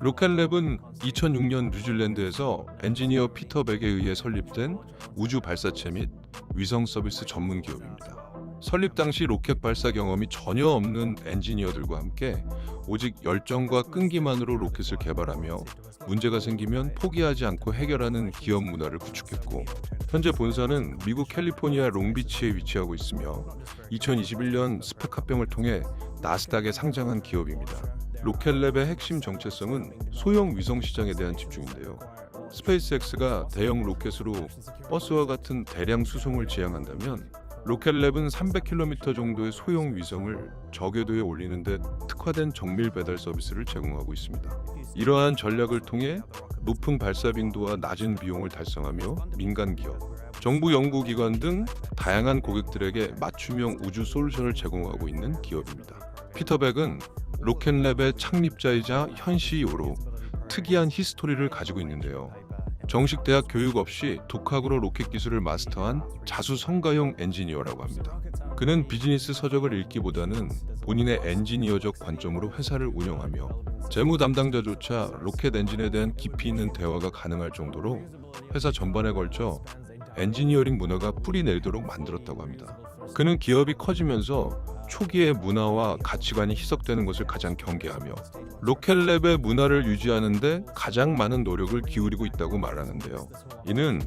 로켓랩은 2006년 뉴질랜드에서 엔지니어 피터 백에 의해 설립된 우주 발사체 및 위성 서비스 전문 기업입니다. 설립 당시 로켓 발사 경험이 전혀 없는 엔지니어들과 함께 오직 열정과 끈기만으로 로켓을 개발하며 문제가 생기면 포기하지 않고 해결하는 기업 문화를 구축했고 현재 본사는 미국 캘리포니아 롱비치에 위치하고 있으며 2021년 스펙 합병을 통해 나스닥에 상장한 기업입니다. 로켓랩의 핵심 정체성은 소형 위성 시장에 대한 집중인데요. 스페이스X가 대형 로켓으로 버스와 같은 대량 수송을 지향한다면 로켓랩은 300km 정도의 소형 위성을 저궤도에 올리는 데 특화된 정밀 배달 서비스를 제공하고 있습니다. 이러한 전략을 통해 높은 발사 빈도와 낮은 비용을 달성하며 민간 기업, 정부 연구기관 등 다양한 고객들에게 맞춤형 우주 솔루션을 제공하고 있는 기업입니다. 피터백은 로켓랩의 창립자이자 현 CEO로 특이한 히스토리를 가지고 있는데요. 정식 대학 교육 없이 독학으로 로켓 기술을 마스터한 자수 성가형 엔지니어라고 합니다. 그는 비즈니스 서적을 읽기보다는 본인의 엔지니어적 관점으로 회사를 운영하며 재무 담당자조차 로켓 엔진에 대한 깊이 있는 대화가 가능할 정도로 회사 전반에 걸쳐 엔지니어링 문화가 뿌리 내리도록 만들었다고 합니다. 그는 기업이 커지면서 초기의 문화와 가치관이 희석되는 것을 가장 경계하며 로켓랩의 문화를 유지하는데 가장 많은 노력을 기울이고 있다고 말하는데요. 이는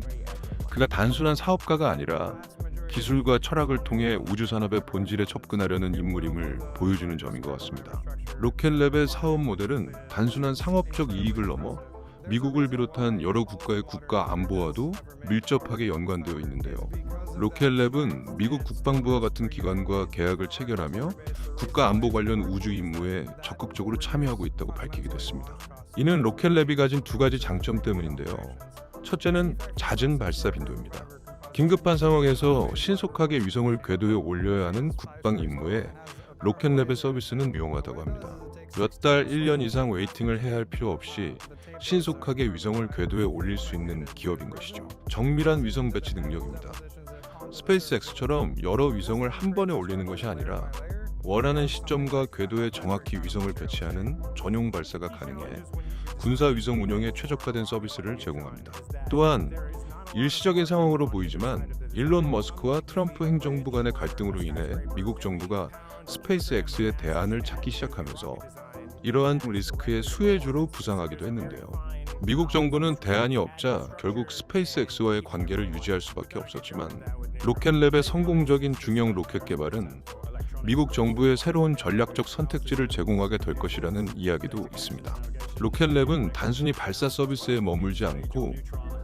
그가 단순한 사업가가 아니라 기술과 철학을 통해 우주 산업의 본질에 접근하려는 인물임을 보여주는 점인 것 같습니다. 로켓랩의 사업 모델은 단순한 상업적 이익을 넘어 미국을 비롯한 여러 국가의 국가 안보와도 밀접하게 연관되어 있는데요. 로켓랩은 미국 국방부와 같은 기관과 계약을 체결하며 국가 안보 관련 우주 임무에 적극적으로 참여하고 있다고 밝히기도 했습니다. 이는 로켓랩이 가진 두 가지 장점 때문인데요. 첫째는 잦은 발사 빈도입니다. 긴급한 상황에서 신속하게 위성을 궤도에 올려야 하는 국방 임무에 로켓랩의 서비스는 유용하다고 합니다. 몇 달, 1년 이상 웨이팅을 해야 할 필요 없이 신속하게 위성을 궤도에 올릴 수 있는 기업인 것이죠. 정밀한 위성 배치 능력입니다. 스페이스X처럼 여러 위성을 한 번에 올리는 것이 아니라 원하는 시점과 궤도에 정확히 위성을 배치하는 전용 발사가 가능해 군사 위성 운영에 최적화된 서비스를 제공합니다. 또한 일시적인 상황으로 보이지만 일론 머스크와 트럼프 행정부 간의 갈등으로 인해 미국 정부가 스페이스X의 대안을 찾기 시작하면서 이러한 리스크의 수혜주로 부상하기도 했는데요. 미국 정부는 대안이 없자 결국 스페이스X와의 관계를 유지할 수밖에 없었지만 로켓랩의 성공적인 중형 로켓 개발은 미국 정부의 새로운 전략적 선택지를 제공하게 될 것이라는 이야기도 있습니다. 로켓랩은 단순히 발사 서비스에 머물지 않고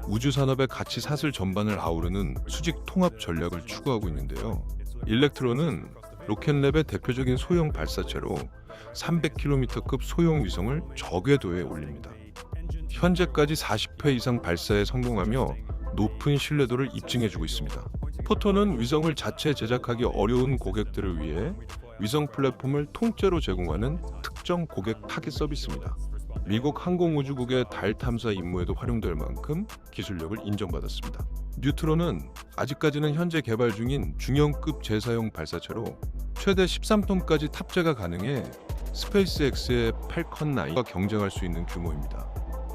우주 산업의 가치 사슬 전반을 아우르는 수직 통합 전략을 추구하고 있는데요. 일렉트론은 로켓랩의 대표적인 소형 발사체로 300km급 소형 위성을 저궤도에 올립니다. 현재까지 40회 이상 발사에 성공하며 높은 신뢰도를 입증해주고 있습니다. 포토는 위성을 자체 제작하기 어려운 고객들을 위해 위성 플랫폼을 통째로 제공하는 특정 고객 타깃 서비스입니다. 미국 항공우주국의 달 탐사 임무에도 활용될 만큼 기술력을 인정받았습니다. 뉴트론은 아직까지는 현재 개발 중인 중형급 제사용 발사체로 최대 13톤까지 탑재가 가능해 스페이스X의 펠컨 9과 경쟁할 수 있는 규모입니다.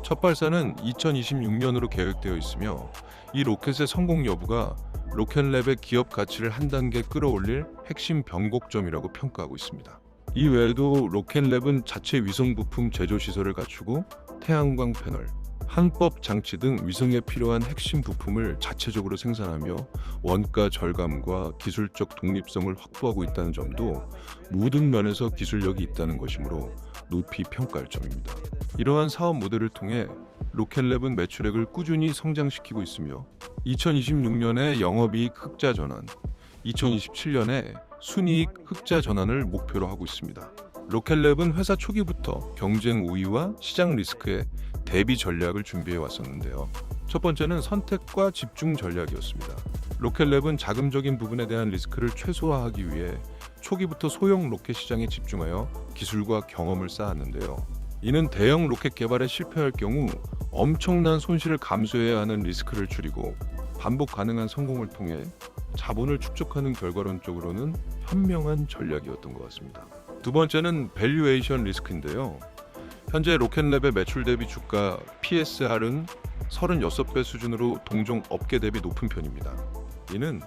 첫 발사는 2026년으로 계획되어 있으며 이 로켓의 성공 여부가 로켓랩의 기업 가치를 한 단계 끌어올릴 핵심 변곡점이라고 평가하고 있습니다. 이 외에도 로켓랩은 자체 위성 부품 제조 시설을 갖추고 태양광 패널, 한법 장치 등 위성에 필요한 핵심 부품을 자체적으로 생산하며 원가 절감과 기술적 독립성을 확보하고 있다는 점도 모든 면에서 기술력이 있다는 것이므로 높이 평가할 점입니다. 이러한 사업 모델을 통해 로켓랩은 매출액을 꾸준히 성장시키고 있으며 2026년에 영업이익 흑자 전환, 2027년에 순이익 흑자 전환을 목표로 하고 있습니다. 로켓랩은 회사 초기부터 경쟁 우위와 시장 리스크에 대비 전략을 준비해 왔었는데요. 첫 번째는 선택과 집중 전략이었습니다. 로켓랩은 자금적인 부분에 대한 리스크를 최소화하기 위해 초기부터 소형 로켓 시장에 집중하여 기술과 경험을 쌓았는데요. 이는 대형 로켓 개발에 실패할 경우 엄청난 손실을 감수해야 하는 리스크를 줄이고 반복 가능한 성공을 통해 자본을 축적하는 결과론적으로는 현명한 전략이었던 것 같습니다. 두 번째는 밸류에이션 리스크인데요. 현재 로켓랩의 매출 대비 주가 PSR은 36배 수준으로 동종 업계 대비 높은 편입니다. 이는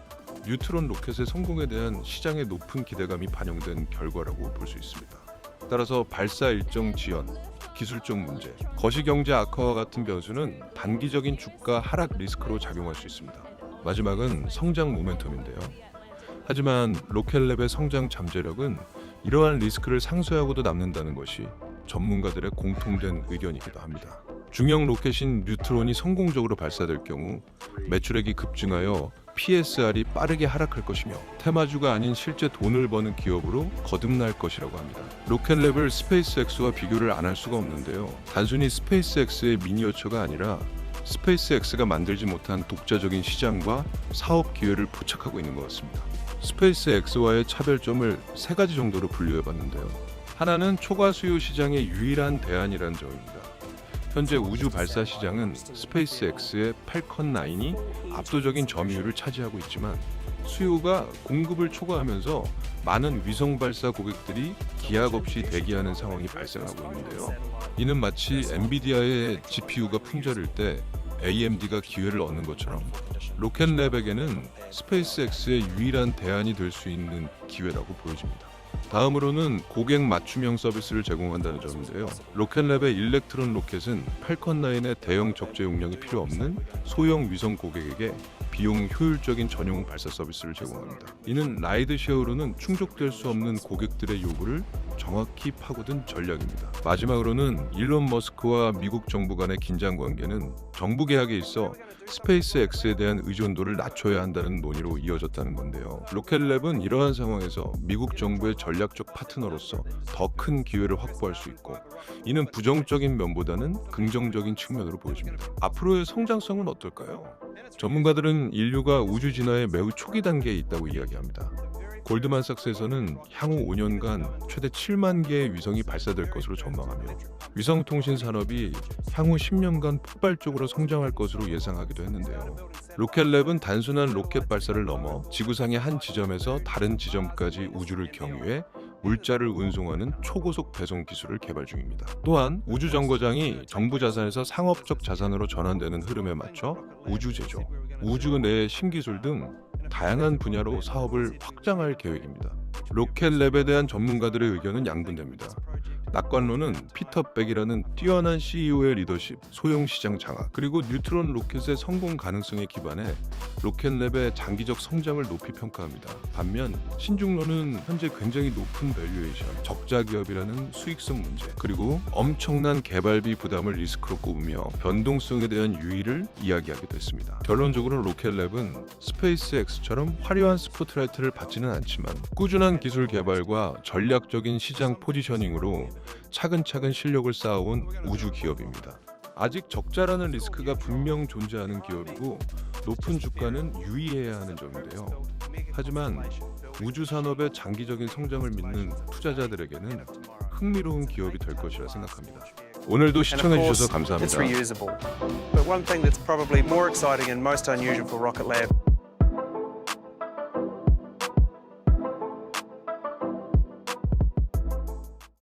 뉴트론 로켓의 성공에 대한 시장의 높은 기대감이 반영된 결과라고 볼 수 있습니다. 따라서 발사 일정 지연, 기술적 문제, 거시경제 악화와 같은 변수는 단기적인 주가 하락 리스크로 작용할 수 있습니다. 마지막은 성장 모멘텀인데요. 하지만 로켓랩의 성장 잠재력은 이러한 리스크를 상쇄하고도 남는다는 것이 전문가들의 공통된 의견이기도 합니다. 중형 로켓인 뉴트론이 성공적으로 발사될 경우 매출액이 급증하여 PSR이 빠르게 하락할 것이며 테마주가 아닌 실제 돈을 버는 기업으로 거듭날 것이라고 합니다. 로켓랩을 스페이스X와 비교를 안 할 수가 없는데요. 단순히 스페이스X의 미니어처가 아니라 스페이스X가 만들지 못한 독자적인 시장과 사업 기회를 포착하고 있는 것 같습니다. 스페이스X와의 차별점을 세 가지 정도로 분류해 봤는데요. 하나는 초과 수요 시장의 유일한 대안이라는 점입니다. 현재 우주 발사 시장은 스페이스X의 팔컨 9이 압도적인 점유율을 차지하고 있지만 수요가 공급을 초과하면서 많은 위성 발사 고객들이 기약 없이 대기하는 상황이 발생하고 있는데요. 이는 마치 엔비디아의 GPU가 품절일 때 AMD가 기회를 얻는 것처럼 로켓랩에게는 스페이스X의 유일한 대안이 될 수 있는 기회라고 보여집니다. 다음으로는 고객 맞춤형 서비스를 제공한다는 점인데요. 로켓랩의 일렉트론 로켓은 팔컨 9의 대형 적재 용량이 필요 없는 소형 위성 고객에게 비용 효율적인 전용 발사 서비스를 제공합니다. 이는 라이드 쉐어로는 충족될 수 없는 고객들의 요구를 정확히 파고든 전략입니다. 마지막으로는 일론 머스크와 미국 정부 간의 긴장 관계는 정부 계약에 있어 스페이스X에 대한 의존도를 낮춰야 한다는 논의로 이어졌다는 건데요. 로켓랩은 이러한 상황에서 미국 정부의 전략적 파트너로서 더 큰 기회를 확보할 수 있고 이는 부정적인 면보다는 긍정적인 측면으로 보여집니다. 앞으로의 성장성은 어떨까요? 전문가들은 인류가 우주 진화의 매우 초기 단계에 있다고 이야기합니다. 골드만삭스에서는 향후 5년간 최대 7만 개의 위성이 발사될 것으로 전망하며 위성 통신 산업이 향후 10년간 폭발적으로 성장할 것으로 예상하기도 했는데요. 로켓랩은 단순한 로켓 발사를 넘어 지구상의 한 지점에서 다른 지점까지 우주를 경유해 물자를 운송하는 초고속 배송 기술을 개발 중입니다. 또한 우주 정거장이 정부 자산에서 상업적 자산으로 전환되는 흐름에 맞춰 우주 제조, 우주 내 신기술 등 다양한 분야로 사업을 확장할 계획입니다. 로켓랩에 대한 전문가들의 의견은 양분됩니다. 낙관론은 피터 백이라는 뛰어난 CEO의 리더십, 소형 시장 장악, 그리고 뉴트론 로켓의 성공 가능성에 기반해 로켓랩의 장기적 성장을 높이 평가합니다. 반면 신중론은 현재 굉장히 높은 밸류에이션, 적자 기업이라는 수익성 문제, 그리고 엄청난 개발비 부담을 리스크로 꼽으며 변동성에 대한 유의를 이야기하기도 했습니다. 결론적으로 로켓랩은 스페이스X처럼 화려한 스포트라이트를 받지는 않지만 꾸준한 기술 개발과 전략적인 시장 포지셔닝으로 차근차근 실력을 쌓아온 우주 기업입니다. 아직 적자라는 리스크가 분명 존재하는 기업이고 높은 주가는 유의해야 하는 점인데요. 하지만 우주 산업의 장기적인 성장을 믿는 투자자들에게는 흥미로운 기업이 될 것이라 생각합니다. 오늘도 시청해 주셔서 감사합니다.